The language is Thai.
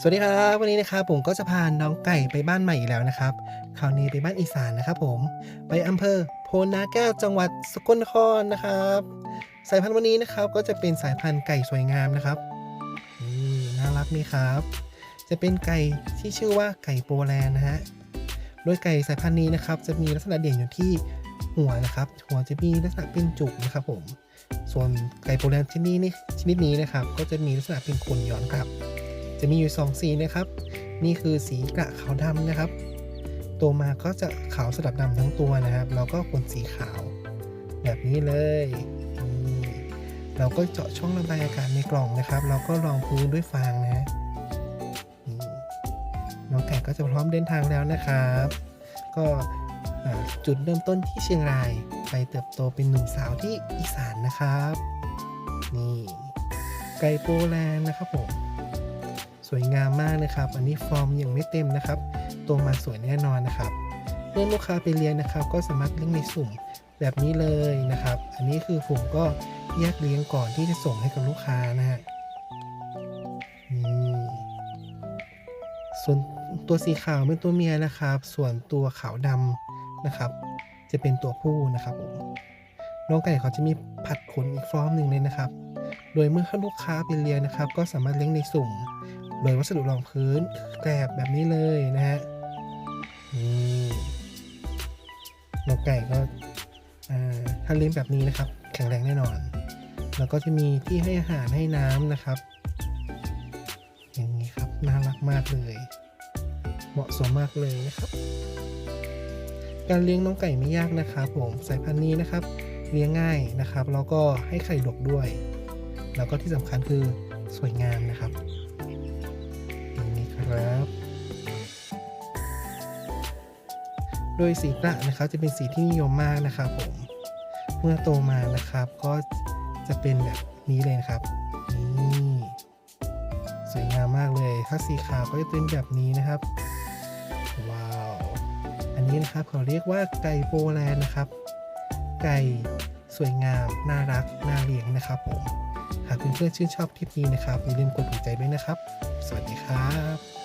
สวัสดีครับ วันนี้นะครับผมก็จะพาน้องไก่ไปบ้านใหม่อีกแล้วนะครับคราวนี้ไปบ้านอีสานนะครับผมไปอำเภอโพนาแก้วจังหวัดสกลนครนะครับ สายพันธุ์วันนี้นะครับก็จะเป็นสายพันธุ์ไก่สวยงามนะครับนี่น่ารักนี่ครับ จะเป็นไก่ที่ชื่อว่าไก่โปแลนด์นะฮะโดยไก่สายพันธุ์นี้นะครับ จะมีลักษณะเด่นอยู่ที่หัวนะครับ หัวจะมีลักษณะเป็นจุกนะครับผม ส่วนไก่โปแลนด์ชนิดนี้ชนิดนี้นะครับ ก็จะมีลักษณะเป็นขนย้อนกลับ จะมีอยู่ 2 สีนะครับ นี่คือสีกระขาวดำนะครับ ตัวมาก็จะขาวสลับดำทั้งตัวนะครับ แล้วก็ขนสีขาว แบบนี้เลยเราก็เจาะช่องระบายอากาศในกล่องนะครับเราก็รองพื้นด้วยฟางนะฮะน้องไก่ก็จะพร้อมเดินทางแล้วนะครับ ก็จุดเริ่มต้นที่เชียงราย ไปเติบโตเป็นหนุ่มสาวที่อีสานนะครับ นี่ไก่โปแลนด์นะครับผม สวยงามมากนะครับ อันนี้ฟอร์มยังไม่เต็มนะครับ ตัวมาสวยแน่นอนนะครับเมื่อลูกค้าไปเลี้ยงนะครับ ก็สามารถเลี้ยงในสุ่มแบบนี้เลยนะครับ อันนี้คือผมก็แยกเลี้ยงก่อนที่จะส่งให้กับลูกค้านะฮะนี่ส่วนตัวสีขาวเป็นตัวเมียนะครับ ส่วนตัวขาวดำนะครับ จะเป็นตัวผู้นะครับผมน้องไก่เขาจะมีผัดขนอีกฟอร์มหนึ่งเลยนะครับ โดยเมื่อลูกค้าไปเลี้ยงนะครับ ก็สามารถเลี้ยงในสุ่ม โดยวัสดุรองพื้นแกลบแบบนี้เลยนะฮะนี่นกไก่ก็ถ้าเลี้ยงแบบนี้นะครับ แข็งแรงแน่นอน แล้วก็จะมีที่ให้อาหารให้น้ำนะครับ อย่างนี้ครับน่ารักมากเลย เหมาะสมมากเลยนะครับ การเลี้ยงน้องไก่ไม่ยากนะครับผมสายพันธุ์นี้นะครับ เลี้ยงง่ายนะครับ แล้วก็ให้ไข่ดกด้วย แล้วก็ที่สำคัญคือสวยงามนะครับ โดยสีกระนะครับจะเป็นสีที่นิยมมากนะครับผม เมื่อโตมานะครับก็จะเป็นแบบนี้เลยนะครับ นี่สวยงามมากเลย ถ้าสีขาวก็จะเป็นแบบนี้นะครับ ว้าว อันนี้นะครับเขาเรียกว่าไก่โปแลนด์นะครับ ไก่สวยงาม น่ารัก น่าเลี้ยงนะครับผม หากเพื่อนๆชื่นชอบคลิปนี้นะครับอย่าลืมกดถูกใจด้วยนะครับ สวัสดีครับ